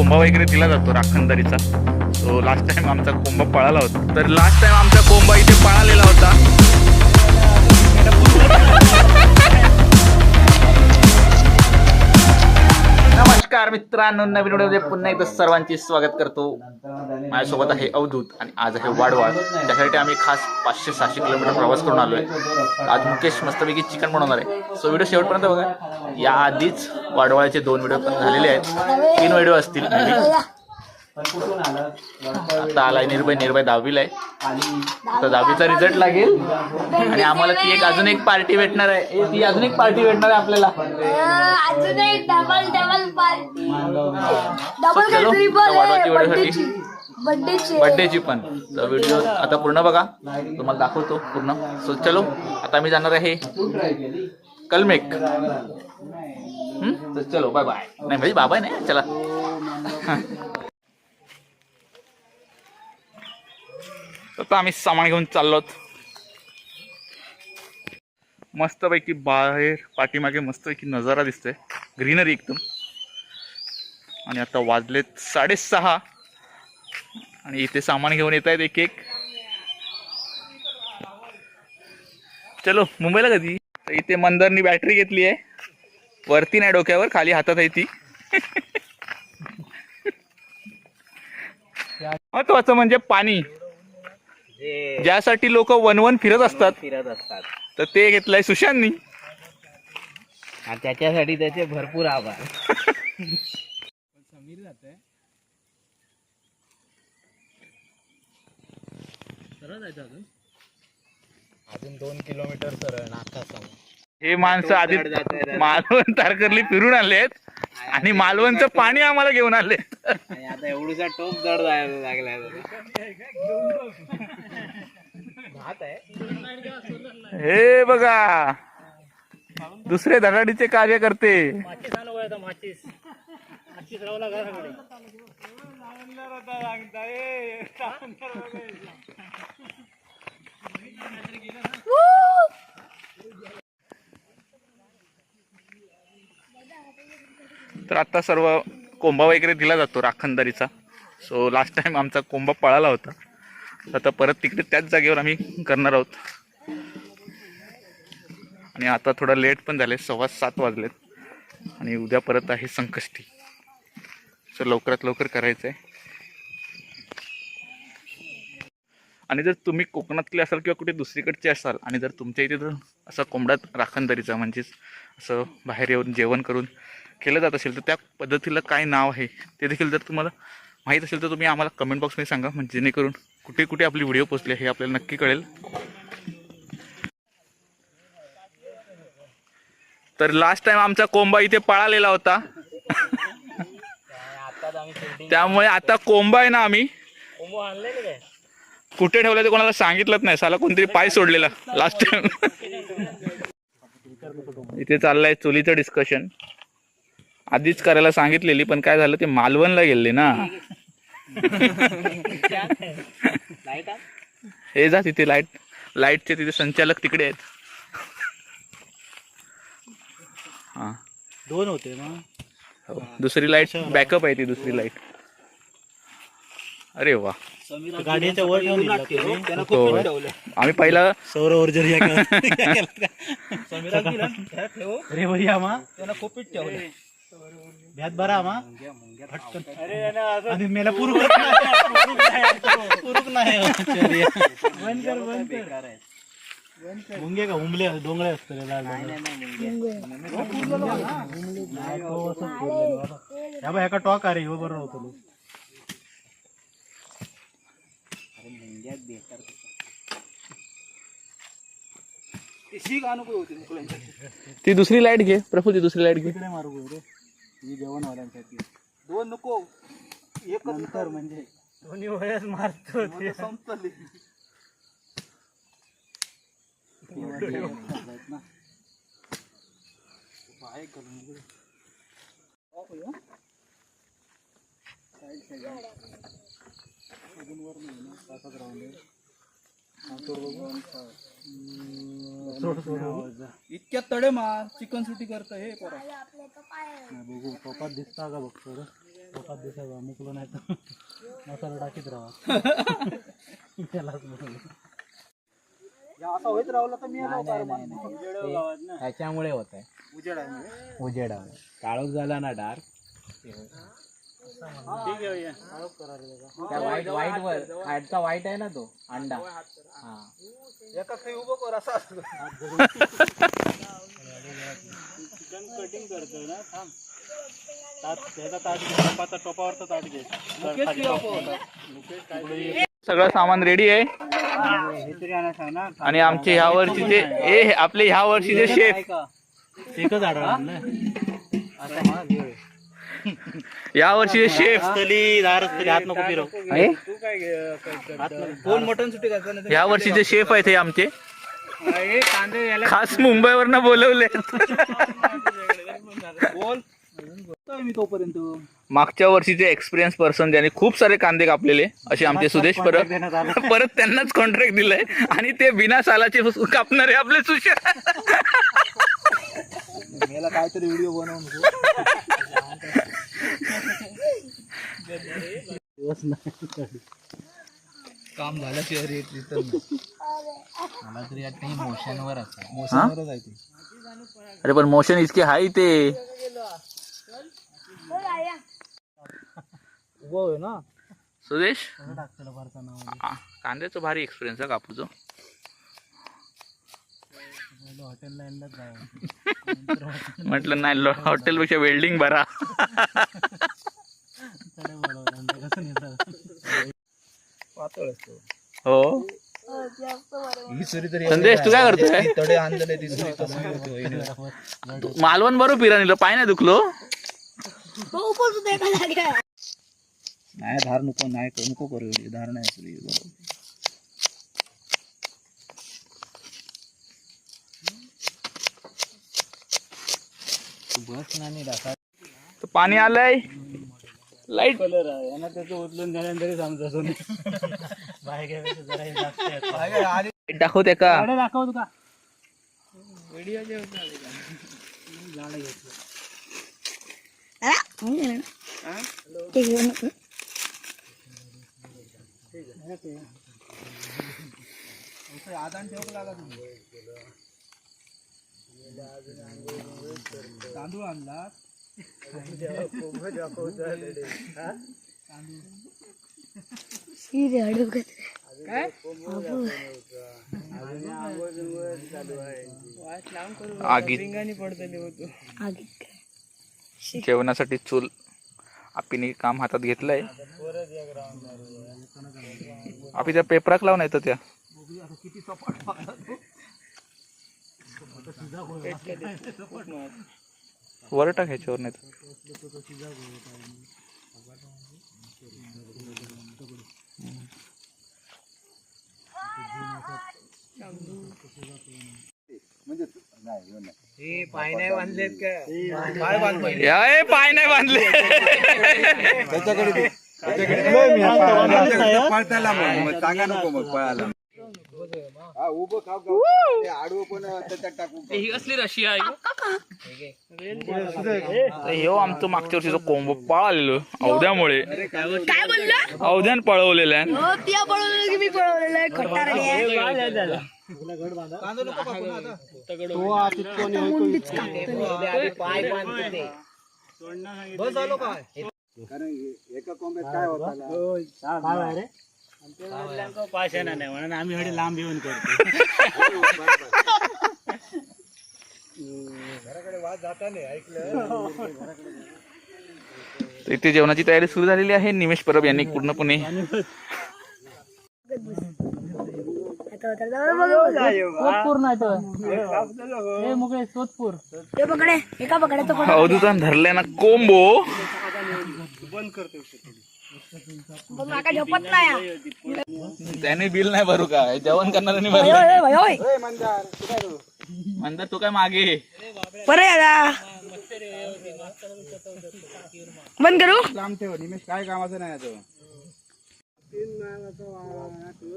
कोंबा वगैरे दिला जातो राखणदारीचा. तो लास्ट टाइम आमचा कोंबा पळाला होता. तर लास्ट टाइम आमचा कोंबा इथे पळालेला होता. नमस्कार मित्रांनो नवीन व्हिडिओमध्ये पुन्हा एकदा सर्वांचे स्वागत करतो. माझ्यासोबत आहे अवधूत आणि आज आहे वाडवाळ त्यासाठी आम्ही खास पाचशे सहाशे किलोमीटर प्रवास करून आलोय. आज मुकेश मस्तपैकी चिकन बनवणार आहे. सो व्हिडिओ शेवटपर्यंत बघा. या आधीच वाडवाळ्याचे दोन व्हिडिओ पण झालेले आहेत. तीन व्हिडिओ असतील आता आलाय निर्भय निर्भय दहावीला आहे. तर दहावीचा रिझल्ट लागेल. आणि आम्हाला ती एक अजून एक पार्टी भेटणार आहे. ए, ती अजून एक पार्टी भेटणार आहे आपल्याला. अजून एक डबल डबल पार्टी डबल चलो, काहीतरी तर वाढवायची पण वेळेसाठी. बर्थडेची बर्थडेची बर्थडेची पण. तर व्हिडिओ आता पूर्ण बघा. तुम्हाला दाखवतो पूर्ण. सो चलो. आता मी जाणार आहे कलमेक. हम्म? तर चलो बाय बाय नाही म्हणजे बाबाय नाही. चला. तर आता आम्ही सामान घेऊन चाललो मस्तपैकी बाहेर पाठीमागे मस्तपैकी नजारा दिसतोय. ग्रीनरी एकदम. आणि आता वाजलेत साडेसहा. आणि इथे सामान घेऊन येत आहेत एक एक चलो मुंबईला कधी? तर इथे मंदरनी बॅटरी घेतली आहे. वरती नाही डोक्यावर खाली हातात आहे ती. महत्वाचं म्हणजे पाणी. ज्यासाठी लोक वन वन फिरत असतात. फिरत असतात. तर ते घेतलंय सुशांतनी. आणि त्याच्यासाठी त्याचे भरपूर आभार. अजून दोन किलोमीटर सरळ नाका समोर हे माणसं आधी. मालवण तारकर्ली फिरून आलेत. आणि मालवणचं पाणी आम्हाला घेऊन आले. आता एवढूसा टोप जड जायला लागलाय भात आहे. हे बघा. दुसरे धडाडीचे कार्य करते तर आता सर्व कोंबा वगैरे दिला जातो राखणदारीचा. सो लास्ट टाइम आमचा कोंबा पळाला होता. आता परत तिकडे त्याच जागेवर आम्ही करणार आहोत. आणि आता थोडा लेट पण झाले सव्वा सात वाजलेत. आणि उद्या परत आहे संकष्टी. सो लवकरात लवकर करायचं आहे आणि जर तुम्ही कोकणातले असाल किंवा कुठे दुसरीकडचे असाल आणि जर तुमच्या इथे जर असा कोंबडा राखणदारीचा म्हणजेच असं बाहेर येऊन जेवण करून केलं जात असेल तर त्या पद्धतीला काय नाव आहे ते देखील जर तुम्हाला माहीत असेल तर तुम्ही आम्हाला कमेंट बॉक्समध्ये सांगा म्हणजे जेणेकरून कुठे कुठे आपली व्हिडिओ पोचले हे आपल्याला नक्की कळेल. तर लास्ट टाइम आमचा कोंबा इथे पळालेला होता. त्यामुळे आता कोंबा आहे ना आम्ही. कुठे ठेवलं ते कोणाला सांगितलंच नाही साला कोणतरी पाय सोडलेला लास्ट टाइम इथे चाललंय चुलीचं डिस्कशन आधीच करायला सांगितलेली पण काय झालं ते मालवणला गेले ना हे जा तिथे लाइट लाईटचे तिथे संचालक तिकडे आहेत हा दोन होते ना हो. दुसरी लाइट बॅकअप आहे ती दुसरी लाइट अरे वा गाडीच्या वर हो. आम्ही पहिला सौर ऊर्जा अरे भैया मा त्याला खूपच ठेवले भ्यात बरा मा? आणि मेला पुरुक पुरुक नाही बंद कर बंद कर। मुंगे का उमले डोंगळे असते रे लाल या बा एका टॉक अरे ह्यो बरोबर होतो ती दुसरी लाईट घे प्रफुल ती दुसरी लाईट घे. मारू रे ही जेवण वाल्यांसाठी दोन नको. एक नंतर म्हणजे दोन्ही वेळेस मारतो संपली. इतक्यात तडे मार चिकन सुटी करत हे पोरा. बघू पप्पा दिसता का बघतो रे टोपात दिसायला मुकलो नाही तर मसाला टाकीत राहा. त्यालाच. असं होईत राहिलं तर मी त्याच्यामुळे होत आहे उजेडामुळे. काळोख झाला ना डार्क. त्या वाईट वाईट वर. खायचा वाईट आहे ना तो अंडा. हा. उभं कर असं चिकन कटिंग करतोय ना थांब. ताट त्याचा ताट घे. टोपाचा टोपावरचा ताट घे. तर खाली मुकेश काय सगळं सामान रेडी आहे. हे तरी ना आणि आमचे ह्या वर्षीचे ए आपले ह्या वर्षीचे शेफ एकच आढळलं या वर्षीचे शेफ. तली दार तरी हात नको फिरव. कोण मटन सुट्टी करतो ह्या वर्षीचे शेफ आहेत हे आमचे. खास मुंबईवरनं बोलवले बोल. मी तोपर्यंत. मागच्या वर्षीचे एक्सपिरियन्स पर्सन ज्यांनी खूप सारे कांदे कापलेले असे आमचे सुदेश परब. आलं. परत त्यांनाच कॉन्ट्रॅक्ट दिलंय. आणि ते बिना सालाचे कापणारे आपले सुशा. मला काहीतरी व्हिडिओ बनवून दिवस नाही काम झाल्याशिवाय रेट रिटर्न मला तरी ही मोशनवर असं? मोशनवरच आहे ते. अरे पण मोशन इतके हाय ते. उभं होय ना? सुदेश? कांद्याचं भारी एक्सपिरियन्स आहे कापूचं. हॉटेल लाईनलाच जावं. म्हटलं नाही हॉटेलपेक्षा वेल्डिंग बरा. पातळ असतो. हो. ही संदेश तू काय करतोय? मालवण बरोबर फिरा नेलं पाय नाही दुखलो. जागेवर. नाही धार नको नाही नको करू धार नाही सुरी बस नाही डाका तर पाणी आलंय लाइट कलर आहे यांना त्याचं उचलून झाल्यानंतर समजा सोने बाहेर घ्यायचं जरा हे लाइट दाखवते का गाड्या दाखवतो का हा? म्हणजे ना. ते तांदूळ आणला. जेवणासाठी चूल आपीने काम हातात घेतलंय. आपी त्या पेपराक लावून येतं त्या. वर खेच वर नाही पाय नाही बांधले. पाय नहीं बनले त्याच्याकडे मग. सांगा नको मग बांधलेत का या ए, पाय नाही बांधले ही असली रशी आहे ह्यो आमचं मागच्या वर्षीचं कोंब पळालेलो. अवध्यामुळे काय बोलला? अवध्यान पळवलेलं आहे. तिया पळवलेलं की मी पळवलेलं आहे खट्टारडी आहे. मुंडीच कापतो बस आलो काय? काय? आहे रे पाचशे नाही म्हणून आम्ही लांब येऊन करतो तर इथे जेवणाची तयारी सुरू झालेली आहे. निमेश परब यांनी पूर्णपणे नाही हे धरलाय ना कोंबो. पण माका झोपत नाही. त्याने बिल नाही भरू का? जेवण होय. म्हणतात तू? काय मागे? बरं बंद करू? लांब ठेव निमेश काय कामाचं नाही आता?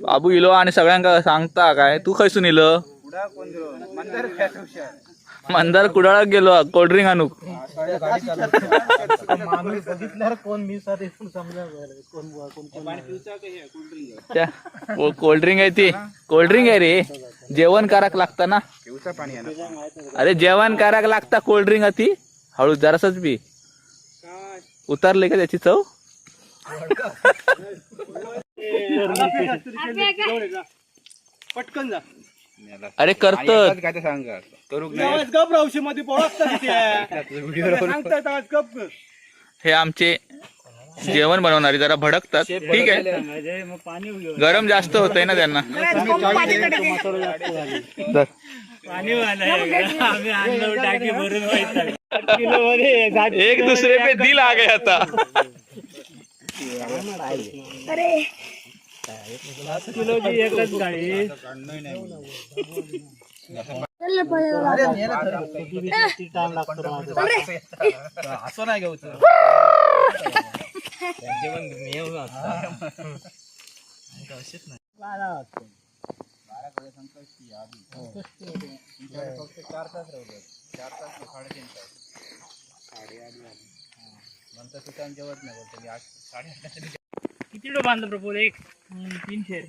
बाबू इलो आणि सगळ्यांका सांगता काय? तू खैसून इलं? पुढा कोण दिलो मंदार कुडाळात गेलो कोल्ड्रिंक आणू. माणूस बघितल्यावर कोण मी साधे समजा कोण कोण कोण त्या कोल्ड्रिंक आहे ती. कोल्ड्रिंक आहे रे. जेवण कराक लागता ना. अरे जेवण कराक लागता कोल्ड्रिंक ती. हळू जरासच बी उतारले का त्याची चव? पटकन जा. अरे करतत काय सांग. गप रावशी मध्ये सांगतायत गप. हे आमचे जेवण बनवणारे जरा भडकतात. ठीक आहे. मग पाणी गरम जास्त होतंय ना त्यांना. पाणी आम्ही आणलं टाकी भरून किलो मध्ये एक दुसरे पे दिल आ गया था अरे किलोची एकच गाडी चल ना पळायला. टाइम लागतो चल रे. असं नाही घेऊ किती टोप बांधलं प्रपोज एक तीनशे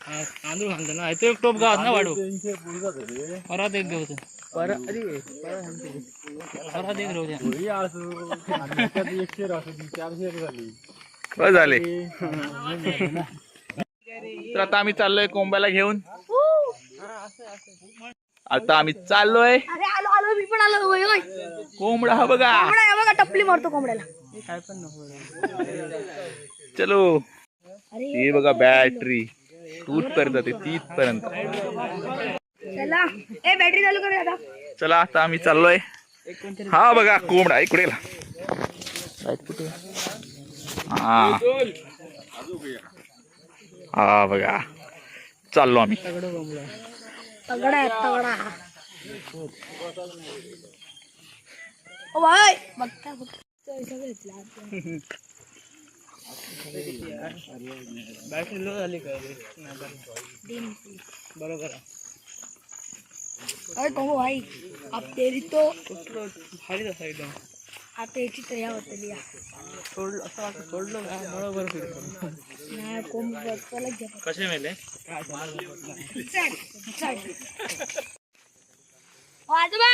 तांदूळ बांधलं ना तो एक टोप गावात ना वाढू. परत एक घेऊ परत एक राहू द्या झाले. तर आता आम्ही चाललोय कोंब्याला घेऊन. आता आम्ही चाललोय. अरे आलो आलो मी पण आलो. होय होय. कोंबडा हा बघा. बघा टपली मारतो कोंबड्याला. चलो. अरे हे बघा बॅटरी. तूच पर्यंत जाते तीच पर्यंत चला. ए बॅटरी चालू कर आता. चला आता आम्ही चाललोय. हा बघा कोंबडा इकडे गेला. हा. हा बघा. चाललो आम्ही. तगडा आहे तगडा ओ भाई बघता बघता सगळं घेतलं बॅटरी लो झाली का बरोबर अरे कोंबो भाई आप तेरी तो खाली साईड आता याची तयार होते लिया सोडलं असं वाटतं सोडलं का बरोबर फिरतो नाही कोंब बसवायला घ्या कसे मेले चढ चढ ओ आजोबा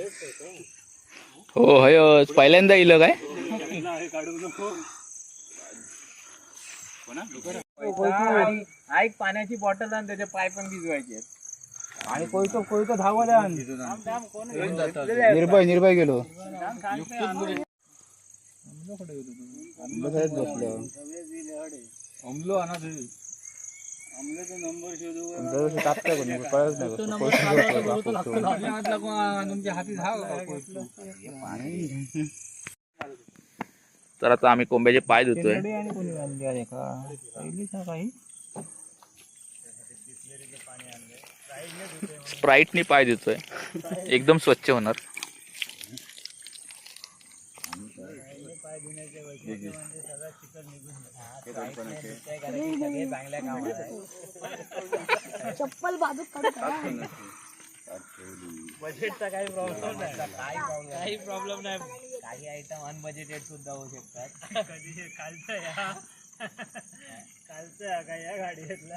हो हय पहिल्यांदा इलं काय? ऐक पाण्याची बॉटल आणि त्याचे पाय पण भिजवायचे आणि कोयतो कोयतो धावा निर्भय निर्भय गेलो. अमलो आणा तुम्ही अमल्याचा नंबर शोधू तुमच्या हाती तर आता आम्ही कोंब्याचे पाय धुतोय. आणि कोणी आणली आहे का? पहिलीच ना काही स्प्राईटनी पाय धुतोय एकदम स्वच्छ होणार चप्पल का? बजेटचा काही प्रॉब्लेम नाही. काही प्रॉब्लेम नाही. काही आयटम अनबजेटेड सुद्धा होऊ शकतात. कधी कालचं या कालचं या काय या गाडीतला?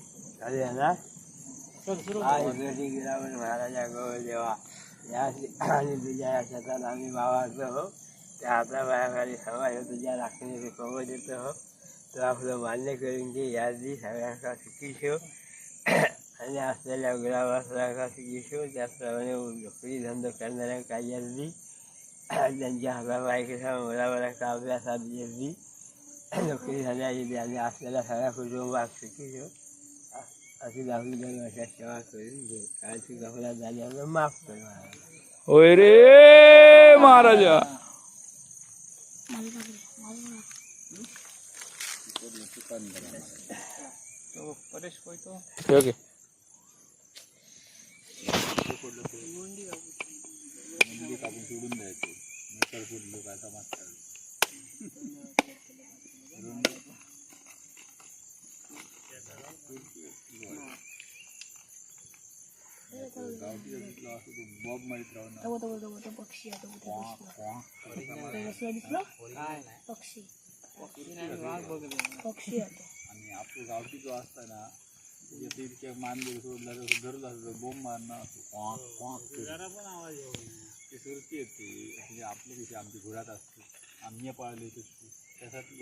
महाराजा देवा. या आणि तुझ्या शेतात आम्ही भावाचं हो. त्या आपल्या बायाखाली सवाय हो तुझ्या कवच येतो हो. तो आपलं मान्य करून घे यादी सगळ्यांका सुखी ठेव. आणि असलेल्या गुलाबासारखा सुखी ठेव. त्याचप्रमाणे नोकरी धंदो करणाऱ्यांका यादी त्यांच्या हाताबायकेचा मुलाला काव्यासात गेली नोकरी झाली आणि असलेल्या सगळ्या कुटुंबात सुखी ठेव. अशी दहावी दोन वर्षात सेवा करून घे कारण ती गफला झाल्यामुळे माफ कर मला होय रे महाराजा ओके पक्षी आहे दिसलो पक्षी पक्षी आहे आणि आपलं गावठी जो असता ना त्याच्या इतक्या मानगड सोडला तर धरला असतो बोंब मारणं असतो क्वाक क्वाक करून. ते सुरती येते म्हणजे आपलं कशी आमची घोड्यात असते आम्ही पाळले तशी त्यासाठी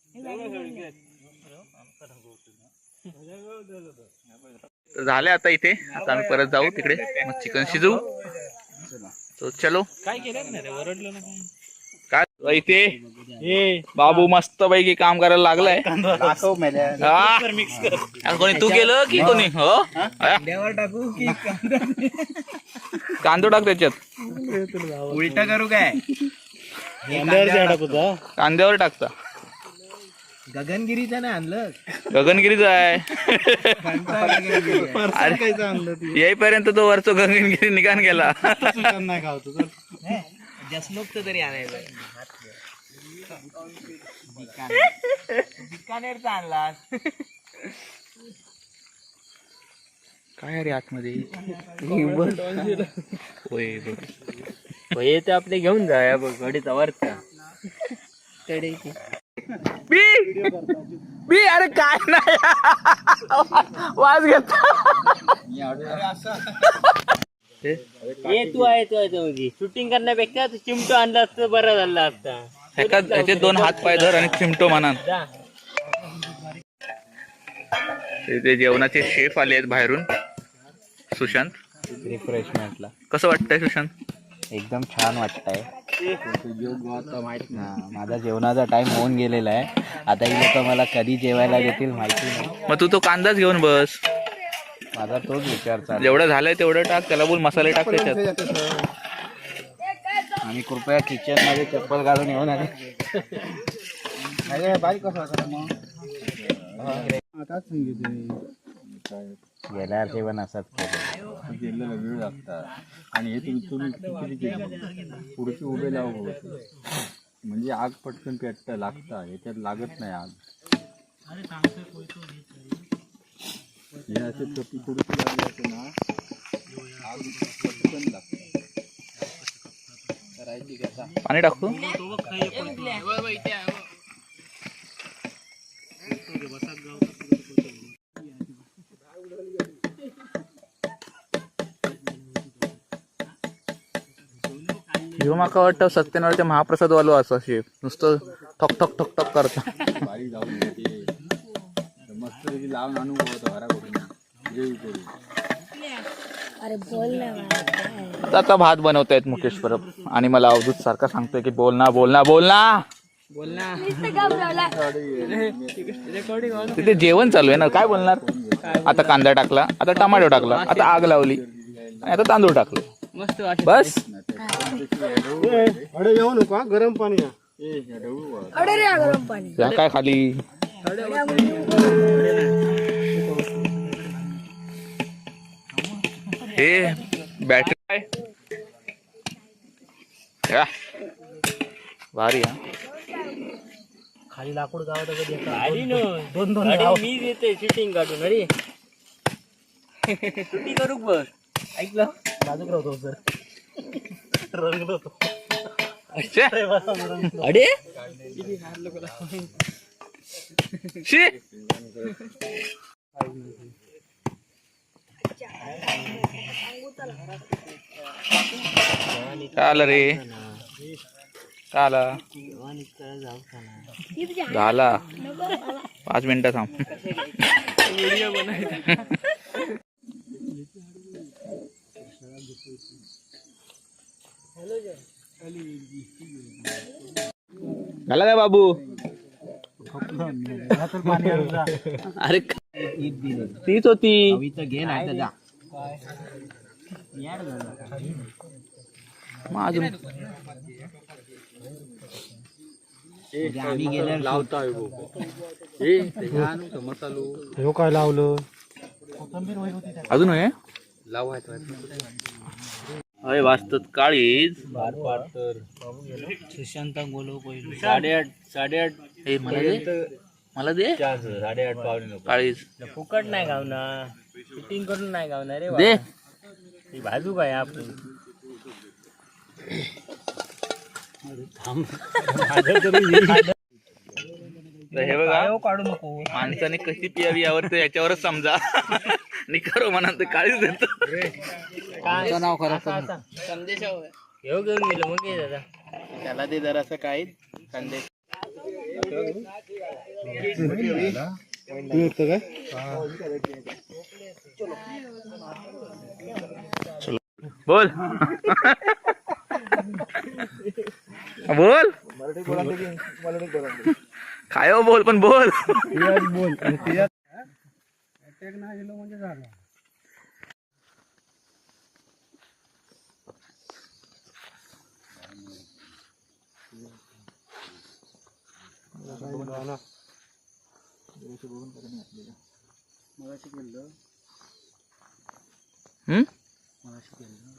झाले आता इथे. आता आम्ही परत जाऊ तिकडे. मग चिकन शिजवू. तो चलो. काय केलं काय? इथे. बाबू मस्त पैकी काम करायला लागलाय. हा? आणि कोणी तू केलं की कोणी? हो? हा? टाकू की कांदो टाक त्याच्यात. उलटा करू काय? कांद्यावर टाकता. गगनगिरीचं नाही आणलं. गगनगिरीच आहे. अरे येईपर्यंत तो वरचो गगनगिरी निघान गेला. नाही खावतो जसमुक्त तरी आणायचं. बिकानेरचा आणला काय अरे आतमध्ये? होय बघ. हे तर आपले घेऊन जा बघ घडीचा वरचा. बी. बी अरे काय नाही. वाज घेता. ये तू आहे तू आहे शूटिंग करण्यापेक्षा तू चिमटो आणला असतं बरं झालं असता. एका याचे दोन हात पाय धर आणि चिमटो म्हणा जा. ते जेवणाचे शेफ आले आहेत बाहेरून. सुशांत. रिफ्रेशमेंटला कसं वाटतंय सुशांत? एकदम छान वाटतंय. हा, माझा जेवणाचा टाइम होऊन गेलेला आहे. आता ही लोक मला कधी जेवायला देतील माहिती नाही. मग तू तो कांदाच घेऊन बस. माझा तोच विचार चालू जेवढं झालंय तेवढं टाक त्याला बोल मसाले टाक त्याच्यात. आणि कृपया किचनमध्ये चप्पल घालून येऊन आले. गेल्या वर्षी पण असंच केलं. गेलेला वेळ लागतात. आणि हे तुम्ही तुम्ही किती केलं? पुढचे उभे लावू म्हणजे आग पटकन पेटतं लागतं. याच्यात लागत नाही आग. हे असे चपी पुढची लागली असते ना आग पटकन लागतं. पाणी टाकतो ह्यो माका वाटतं सत्यनारायणच्या महाप्रसाद वालो असं शेफ नुसतं ठक ठक ठक ठक करता. जाऊन मस्त लावून आणू घरा करून आता भात बनवतायत मुकेश परब. आणि मला अवधूत सारखा सांगतोय की बोल ना बोल ना बोल ना. तिथे जेवण चालू आहे ना काय बोलणार? आता कांदा टाकला आता टमाटो टाकला आता आग लावली आणि आता तांदूळ टाकले. मस्त बस. अरे रे गरम पाणी. या काय खाली? हे बॅटरी काय? या. भारी हा. खाली लाकूड गावात कधी येतं? गाडी न. दोन दोन गाडी मी देते शूटिंग काढून अरे शूटिंग करू बस ऐकलं बाजूक राहतो सर. रंगलो होतो. अडे शी. आलं रे? काय आला? झाला. पाच मिनिटं थांब. झाला काय बाबू? अरे तीच होती. मग अजून हो काय लावलं? अजून होय अय वाचतात काळीज सुशांत बोलव पहिलं साडेआठ साडेआठ हे मला दे. मला दे. साडेआठ पावणे काळीज. फुकट नाही गावना. फिटिंग करून नाही गावना रे दे. ती बाजू काय आपण तर हे बघा. काढू नको. माणसाने कशी पियावी यावर ते याच्यावरच समजा. निकारो म्हणा ते काळीच देतो. नाव खरं संदेश घेऊ घेऊन गेलो मग दादा? त्याला ते जरासं काही. संदेश. बोल. बोल. काय हो बोल पण बोल. हम्म?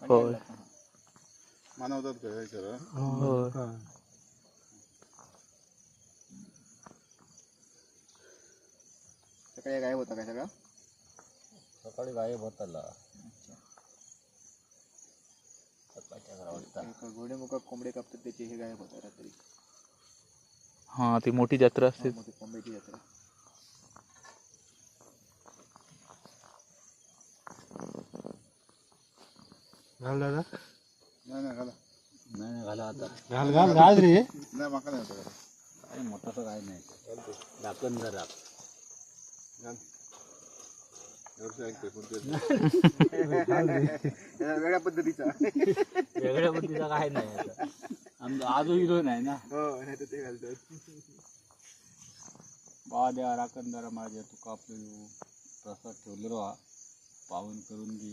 होय. मानवतात काय सर होय. सकाळी गायब होता काय सगळा? सकाळी गायब होताला. घोडे मुका कोंबडे कापतात त्याचे हे गायब होता रात्री? हा ती मोठी जत्रा असते. मोठी कोंबड्याची यात्रा घाल दादा. नाही नाही घाला. नाही नाही घाला आता. घाल घाल घाल रे. नाही माका नाही होतं काय मोठाचं काय नाही. दाखन जरा. वेगळ्या पद्धतीचा. वेगळ्या पद्धतीचा काय नाही आता. आमचा आजो हिरो नाही ना. हो नाही तर ते घालतात बा द्या राखण जरा माझ्या तुका आपलं प्रसाद ठेवलेलो हा पावन करून घे.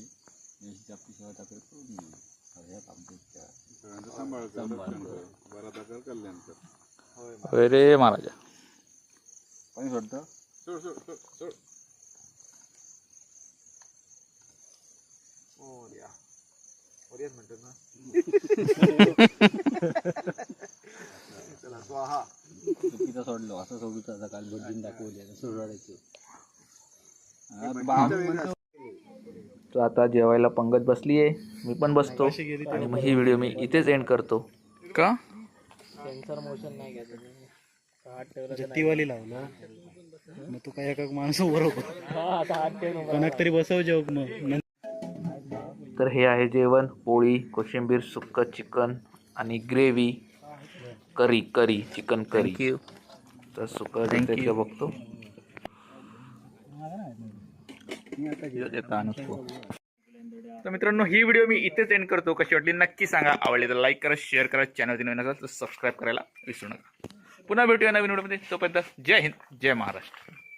देशीची आपली सेवा ताकद करून घे. सगळ्यात आमच्या सांभाळ होय रे महाराजा. पाणी सोडतं? चुकीचं सोडलो असं सोडूच आता काल भटजीन दाखवले सोडायचं तर आता जेवायला पंगत बसली आहे. मी पण बसतो. आणि मग ही व्हिडिओ मी इथेच एंड करतो. का? सेन्सर मोशन नाही घ्यायचं. लावला. मग तू काय एका माणसं बरोबर हा कोणाक तरी बसव जेव मग. तर हे आहे जेवण पोळी कोशिंबीर सुक्क चिकन आणि gravy curry curry chicken curry. तर सुक्क त्याचं बघतो. तर मित्रांनो ही व्हिडिओ मी इथेच एंड करतो. कशी वाटली नक्की सांगा. आवडली तर लाईक करा शेअर करा चॅनल नवीन असाल तर सबस्क्राईब करायला विसरू नका. पुन्हा भेटूया नवीन व्हिडिओमध्ये. तोपर्यंत जय हिंद जय महाराष्ट्र.